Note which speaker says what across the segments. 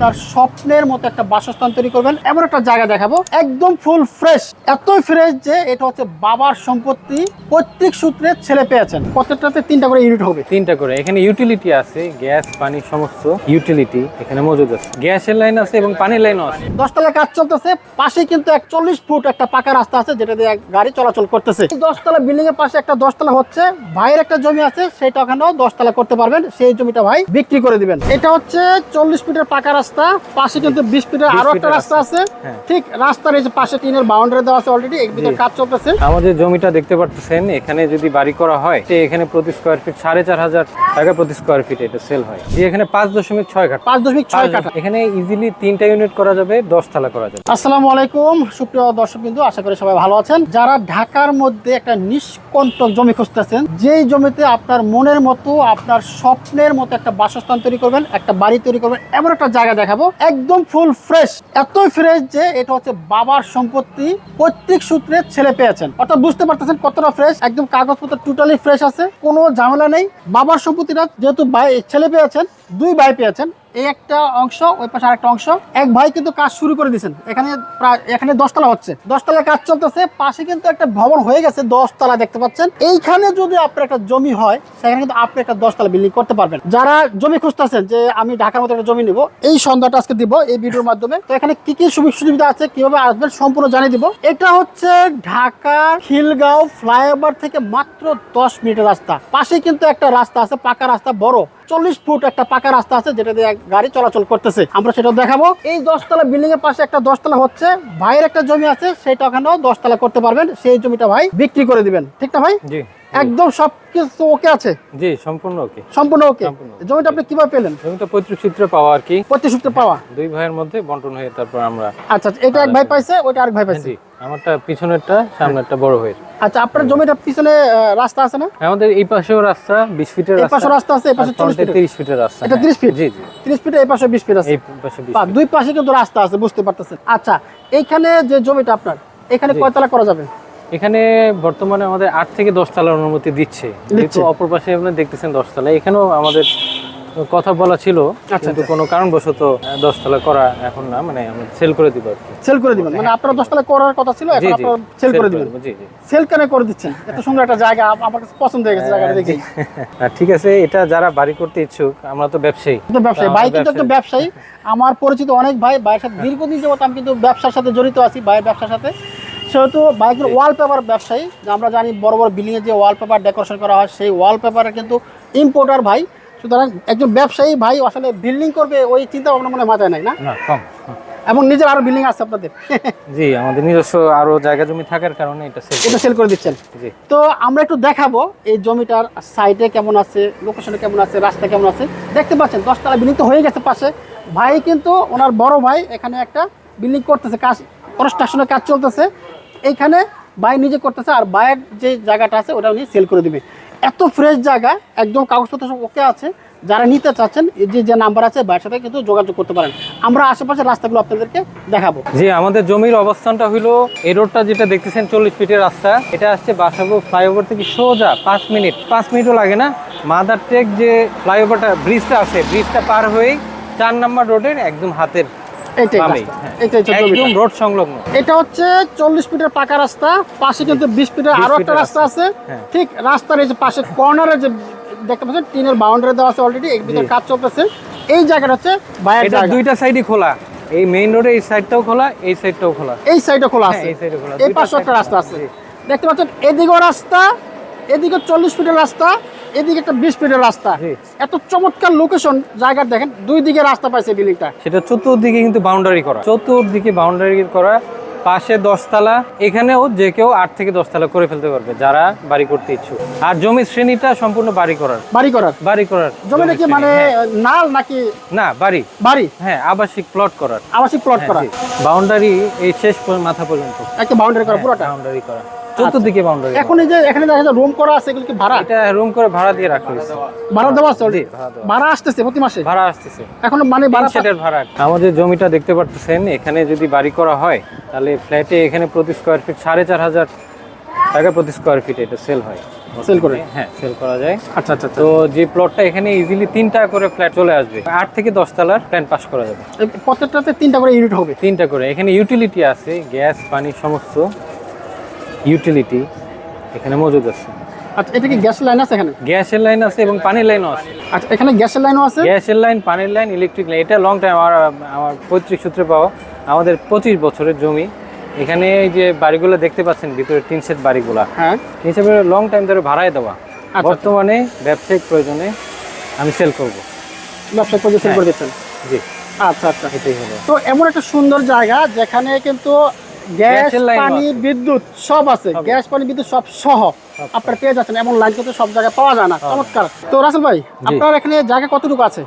Speaker 1: আপনার স্বপ্নের মতো একটা বাসস্থান তৈরি করবেন। এমন একটা জায়গা দেখাবো। একদম ফুল ফ্রেশ এতই ফ্রেশ যে এটা হচ্ছে বাবার সম্পত্তি। প্রত্যেক সূত্রে ছেলে পেয়েছেন। প্রত্যেকটাতে তিনটা করে ইউনিট হবে।
Speaker 2: তিনটা করে। এখানে ইউটিলিটি আছে গ্যাস পানি সমস্ত ইউটিলিটি এখানে মজুদ আছে। গ্যাসের লাইন আছে এবং পানির লাইনও আছে।
Speaker 1: দশতলা কাজ চলতেছে। পাশে কিন্তু এক চল্লিশ ফুট একটা পাকা রাস্তা আছে যেটা দিয়ে গাড়ি চলাচল করতেছে। দশতলা বিল্ডিং এর পাশে একটা দশতলা হচ্ছে। ভাইয়ের একটা জমি আছে সেটা ওখানেও দশতলা করতে পারবেন। সেই জমিটা ভাই বিক্রি করে দিবেন। এটা হচ্ছে চল্লিশ ফুটের পাকা রাস্তা। পাশে কিন্তু বিশ ফিটের
Speaker 2: 20
Speaker 1: আরও একটা রাস্তা আছে।
Speaker 2: হ্যাঁ।
Speaker 1: ঠিক রাস্তার এই যে পাশে টিনের বাউন্ডারি দেওয়া আছে অলরেডি এর ভিতরে কাজ চলতেছে।
Speaker 2: আমাদের জমিটা দেখতে পাচ্ছেন এখানে যদি বাড়ি করা হয় এখানে প্রতি স্কোয়ার ফিট সাড়ে চার হাজার টাকা প্রতি স্কোয়ার ফিট এটা সেল হয়। যে এখানে পাঁচ দশমিক ছয় ঘাট
Speaker 1: পাঁচ দশমিক ছয় কাঠা।
Speaker 2: এখানে ইজিলি তিনটা ইউনিট করা যাবে দশ তালা করা যাবে।
Speaker 1: আসসালামু আলাইকুম সুপ্রিয় দর্শক বিন্দু আশা করি সবাই ভালো আছেন। যারা ঢাকার মধ্যে একটা নিষ্কণ্টক জমি খুঁজতেছেন যেই জমিতে আপনার মনের মতো আপনার স্বপ্নের মতো একটা বাসস্থান তৈরি করবেন একটা বাড়ি তৈরি করবেন এমন একটা জায়গা দেখাবো। একদম ফুল ফ্রেশ এতই ফ্রেশ যে এটা হচ্ছে বাবার সম্পত্তি। প্রত্যেক সূত্রে ছেলে পেয়েছেন। অর্থাৎ বুঝতে পারতেছেন কতটা ফ্রেশ একদম কাগজপত্র টোটালি ফ্রেশ আছে। কোনো ঝামেলা নেই। বাবার সম্পত্তিটা যেহেতু ভাই ছেলে পেয়েছেন, দুই ভাই পেয়েছেন। এই একটা অংশ, ওই পাশে আরেকটা অংশ। এক ভাই কিন্তু কাজ শুরু করে দিয়েছেন। এখানে প্রায়, এখানে দশতলা হচ্ছে। দশতলা কাজ চলতেছে। পাশে কিন্তু একটা ভবন হয়ে গেছে, দশতলা দেখতে পাচ্ছেন। এইখানে যদি আপনার একটা জমি হয়, সেখানে কিন্তু আপনি একটা দশতলা বিল্ডিং করতে পারবেন। যারা জমি খুঁজতেছেন যে, আমি ঢাকার মতো একটা জমি নিব এই সন্ধ্যাটা আজকে দিব এই ভিডিওর মাধ্যমে। তো এখানে কি কি সুযোগ সুবিধা আছে, কীভাবে আসবেন সম্পূর্ণ জানিয়ে দিব। এটা হচ্ছে ঢাকা খিলগাঁও ফ্লাইওভার থেকে মাত্র দশ মিনিটের রাস্তা। পাশে কিন্তু একটা রাস্তা আছে, পাকা রাস্তা, বড়। চল্লিশ ফুট একটা পাকা রাস্তা আছে যেটা দিয়ে গাড়ি চলাচল করতেছে। আমরা সেটা দেখাবো। এই দশতলা বিল্ডিং এর পাশে একটা দশতলা হচ্ছে। ভাইয়ের একটা জমি আছে সেটা ওখানেও দশতলা করতে পারবেন। সেই জমিটা ভাই বিক্রি করে দিবেন। ঠিক না ভাই?
Speaker 2: জি।
Speaker 1: একদম সব কিছু ওকে আছে?
Speaker 2: জি সম্পূর্ণ ওকে।
Speaker 1: সম্পূর্ণ ওকে? জমিটা আপনি কীভাবে পেলেন?
Speaker 2: জমিটা পঁয়ত্রিশ সূত্রে পাওয়া আর কি।
Speaker 1: প্রতি সূত্রে পাওয়া?
Speaker 2: দুই ভাইয়ের মধ্যে বন্টন হয়ে তারপর আমরা
Speaker 1: আচ্ছা আচ্ছা, এটা এক ভাই পাইছে ওইটা আরেক ভাই পাইছে?
Speaker 2: আমারটা পিছনেরটা সামনেরটা বড় হয়ে
Speaker 1: আচ্ছা আপনার জমিটা পিছনে রাস্তা আছে না?
Speaker 2: আমাদের এই পাশেও রাস্তা বিশ ফিটের
Speaker 1: এই পাশে রাস্তা আছে এই পাশে চল্লিশ ফিট
Speaker 2: তিরিশ ফিটের রাস্তা
Speaker 1: এটা
Speaker 2: হ্যাঁ।
Speaker 1: 30 ফিট?
Speaker 2: জি জি।
Speaker 1: তিরিশ ফিট এই পাশে বিশ ফিট আছে।
Speaker 2: এই পাশে বিশ
Speaker 1: বা
Speaker 2: ফিট।
Speaker 1: দুই পাশে কিন্তু রাস্তা আছে বুঝতে পারতেছেন। আচ্ছা এইখানে যে জমিটা আপনার এখানে। কয়তলা করা যাবে?
Speaker 2: এখানে বর্তমানে আমাদের আট থেকে দশ তলার অনুমতি দিচ্ছে। যেহেতু অপর পাশে আপনি দেখতেছেন দশ তলা এখানেও আমাদের কথা বলা ছিল
Speaker 1: আচ্ছা,
Speaker 2: কিন্তু কোনো কারণবশত দশ তলা করা এখন না মানে আমরা সেল করে দিব
Speaker 1: সেল করে দিবেন? মানে আপনারা দশতলা করার কথা ছিল এখন আপনারা সেল করে দিবেন?
Speaker 2: জি জি।
Speaker 1: সেল কেন করে দিচ্ছেন? এত সুন্দর একটা জায়গা আমার কাছে পছন্দ হয়ে গেছে জায়গাটা দেখে।
Speaker 2: ঠিক আছে এটা যারা বাড়ি করতে ইচ্ছুক আমরা তো ব্যবসায়ী।
Speaker 1: কিন্তু ব্যবসায়ী ভাই কিন্তু একটা ব্যবসায়ী। আমার পরিচিত অনেক ভাই ভাইয়ের সাথে দীর্ঘদিন যাবত আমি কিন্তু ব্যবসার সাথে জড়িত আছি ভাইয়ের ব্যবসার সাথে। সেহেতু বাইকের ওয়ালপেপার ব্যবসায়ী আমরা জানি বড় বড় বিল্ডিংয়ে যে ওয়ালপেপার ডেকোরেশন করা হয় সেই ওয়ালপেপারের কিন্তু ইম্পোর্টার ভাই সুতরাং একজন ব্যবসায়ী ভাই আসলে বিল্ডিং করবে ওই চিন্তা ভাবনা মনে মাথায় নাই না?
Speaker 2: না কম
Speaker 1: এবং নিজের আরও বিল্ডিং আছে আপনাদের।
Speaker 2: জি আমাদের নিজস্ব আরও জায়গা জমি থাকার কারণে এটা সেল
Speaker 1: এটা সেল করে দিচ্ছেন।
Speaker 2: জি।
Speaker 1: তো আমরা একটু দেখাবো এই জমিটার সাইডে কেমন আছে লোকেশনে কেমন আছে রাস্তা কেমন আছে। দেখতে পাচ্ছেন দশতলা বিল্ডিং তো হয়ে গেছে পাশে। ভাই কিন্তু ওনার বড় ভাই এখানে একটা বিল্ডিং করতেছে কাজ কনস্ট্রাকশনের কাজ চলতেছে। এইখানে ভাই নিজে করতেছে আর ভাইয়ের যে জায়গাটা আছে ওটা উনি সেল করে দিবে। এত ফ্রেশ জায়গা, একদম কাগজপত্র সব ওকে আছে। যারা নিতে চাচ্ছেন যে যে নাম্বার আছে ভাইয়ের সাথে কিন্তু যোগাযোগ করতে পারেন। আমরা আশেপাশের রাস্তাগুলো আপনাদেরকে দেখাবো।
Speaker 2: জি, আমাদের জমির অবস্থানটা হলো এই রোডটা যেটা দেখতেছেন চল্লিশ ফিটের রাস্তা। এটা আসছে বাসাবো ফ্লাইওভার থেকে সোজা পাঁচ মিনিট। পাঁচ মিনিটও লাগে না। মাদার টেক যে ফ্লাইওভারটা ব্রিজটা আছে ব্রিজটা পার হয়েই চার নাম্বার রোডের একদম হাতের। একদম রোড সংলগ্ন।
Speaker 1: এটা হচ্ছে চল্লিশ ফিটের পাকা রাস্তা। পাশে কিন্তু বিশ ফিটের আরও একটা রাস্তা আছে।
Speaker 2: হ্যাঁ।
Speaker 1: ঠিক রাস্তার এই যে পাশে কর্নারে যে দেখতে পাচ্ছেন টিনের বাউন্ডারি দেওয়া আছে অলরেডি এর ভিতরে কাজ চলতেছে। এই জায়গাটা হচ্ছে জায়গা।
Speaker 2: দুইটা সাইডই খোলা। এই মেইন রোডে এই সাইডটাও খোলা এই সাইডটাও খোলা।
Speaker 1: এই সাইডে খোলা
Speaker 2: হ্যাঁ,
Speaker 1: আছে।
Speaker 2: এই সাইডে খোলা।
Speaker 1: এই পাশে একটা রাস্তা আছে। দেখতে পাচ্ছেন এদিকেও রাস্তা এদিকে চল্লিশ ফিটের রাস্তা। এদিকে একটা বিশ ফিটের রাস্তা এত চমৎকার লোকেশন জায়গা দেখেন দুই দিকে রাস্তা পাইছে বিল্ডিংটা।
Speaker 2: সেটা চতুর্দিকে কিন্তু বাউন্ডারি করা। চতুর্দিকে বাউন্ডারি করা পাশে দশতলা এখানেও যে কেউ আট থেকে দশতলা করে ফেলতে পারবে যারা বাড়ি করতে ইচ্ছুক। আর জমির শ্রেণীটা সম্পূর্ণ বাড়ি করার।
Speaker 1: বাড়ি করার?
Speaker 2: বাড়ি করার
Speaker 1: জমি
Speaker 2: নাকি
Speaker 1: মানে
Speaker 2: হ্যাঁ।
Speaker 1: নাল নাকি
Speaker 2: না বাড়ি।
Speaker 1: বাড়ি?
Speaker 2: হ্যাঁ আবাসিক প্লট করার।
Speaker 1: আবাসিক প্লট করার
Speaker 2: বাউন্ডারি এই শেষ মাথা পর্যন্ত।
Speaker 1: একটা বাউন্ডারি করা পুরোটা?
Speaker 2: বাউন্ডারি করা। চতুর্দিকে বাউন্ডারি
Speaker 1: এখন এই যে এখানে দেখা যায় রুম করা আছে এগুলো কি ভাড়া?
Speaker 2: এটা রুম করে ভাড়া দিয়ে রাখা হয়েছে।
Speaker 1: ভাড়া দেওয়া আছে
Speaker 2: ভাড়া
Speaker 1: আসতেছে প্রতি মাসে?
Speaker 2: ভাড়া আসতেছে।
Speaker 1: এখন মানে ভাড়া
Speaker 2: সেটার ভাড়া। আমাদের জমিটা দেখতে পাচ্ছেন এখানে যদি বাড়ি করা হয় তাহলে ফ্ল্যাটে এখানে প্রতি স্কোয়ার ফিট সাড়ে চার হাজার টাকা প্রতি স্কোয়ার ফিট এটা সেল হয়।
Speaker 1: Sell করে?
Speaker 2: হ্যাঁ সেল করা যায়।
Speaker 1: আচ্ছা আচ্ছা আচ্ছা।
Speaker 2: তো যে প্লটটা এখানে ইজিলি তিনটা করে ফ্ল্যাট চলে আসবে। আট থেকে দশ তলার প্ল্যান পাস করা যাবে।
Speaker 1: প্রত্যেকটাতে তিনটা করে ইউনিট হবে?
Speaker 2: তিনটা করে। এখানে ইউটিলিটি আছে গ্যাস পানি সমস্ত। ইউটিলিটি এখানে মজুদ আছে।
Speaker 1: আচ্ছা এটা কি গ্যাস লাইন আছে এখানে?
Speaker 2: গ্যাসের লাইন আছে এবং পানির লাইনও আছে।
Speaker 1: আচ্ছা এখানে গ্যাসের লাইনও আছে?
Speaker 2: গ্যাসের লাইন পানির লাইন ইলেকট্রিক লাইন এটা লং টাইম আমার আমার পৈতৃক সূত্রে পাওয়া। আমাদের পঁচিশ বছরের জমি। এখানে এই যে বাড়িগুলো দেখতে পাচ্ছেন ভিতরে টিন সেট বাড়িগুলো।
Speaker 1: হ্যাঁ।
Speaker 2: হিসেবে লং টাইম ধরে ভাড়ায় দেওয়া।
Speaker 1: আচ্ছা।
Speaker 2: বর্তমানে ব্যবসায়িক প্রয়োজনে আমি সেল করব।
Speaker 1: ব্যবসা করে সেল
Speaker 2: হ্যাঁ।
Speaker 1: করে দিচ্ছেন?
Speaker 2: জি।
Speaker 1: আচ্ছা আচ্ছা।
Speaker 2: এটাই হলো।
Speaker 1: তো এমন একটা সুন্দর জায়গা যেখানে কিন্তু গ্যাস পানি বিদ্যুৎ সব আছে। গ্যাস পানি বিদ্যুৎ সব সহ আপনারা পেয়ে যাচ্ছেন। এমন লাইন কিন্তু সব জায়গায় পাওয়া যায় না। চমৎকার। তো রাসেল ভাই আপনার এখানে জায়গা কতটুকু আছে?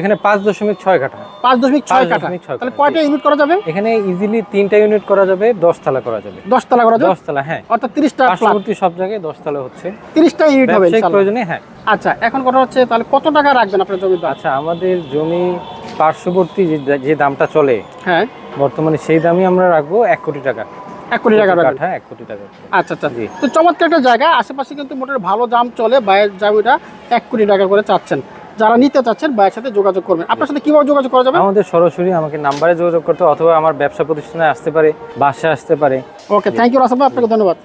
Speaker 2: এখানে পাঁচ দশমিক ছয় কাঠা।
Speaker 1: পাঁচ দশমিক ছয় কাঠা। তাহলে কয়টা ইউনিট করা যাবে?
Speaker 2: এখানে ইজিলি তিনটা ইউনিট করা যাবে দশ তলা করা যাবে।
Speaker 1: দশ তলা করা যাবে?
Speaker 2: দশ তলা হ্যাঁ।
Speaker 1: অর্থাৎ তিরিশটা
Speaker 2: পার্শ্ববর্তী সব জায়গায় দশ তলা হচ্ছে।
Speaker 1: তিরিশটা ইউনিট হবে
Speaker 2: প্রয়োজনে হ্যাঁ।
Speaker 1: আচ্ছা এখন কথা হচ্ছে তাহলে কত টাকা রাখবেন আপনার দাম
Speaker 2: আচ্ছা আমাদের জমি পার্শ্ববর্তী যে- যে দামটা চলে
Speaker 1: হ্যাঁ।
Speaker 2: বর্তমানে সেই দামই আমরা রাখব এক কোটি টাকা।
Speaker 1: এক কোটি টাকা
Speaker 2: কাঠা এক কোটি টাকা।
Speaker 1: আচ্ছা আচ্ছা।
Speaker 2: জি।
Speaker 1: তো চমৎকার একটা জায়গা আশেপাশে কিন্তু মোটের ভালো দাম চলে বাইরের জমিটা এক কোটি টাকা করে চাচ্ছেন। যারা নিতে চাচ্ছেন বাইরের সাথে যোগাযোগ করবেন। আপনার সাথে কীভাবে যোগাযোগ করা যাবে?
Speaker 2: আমাদের সরাসরি আমাকে নাম্বারে যোগাযোগ করতে অথবা আমার ব্যবসা প্রতিষ্ঠানে আসতে পারে বাসায় আসতে পারে।
Speaker 1: ওকে থ্যাংক ইউ রাসেল আপনাকে ধন্যবাদ।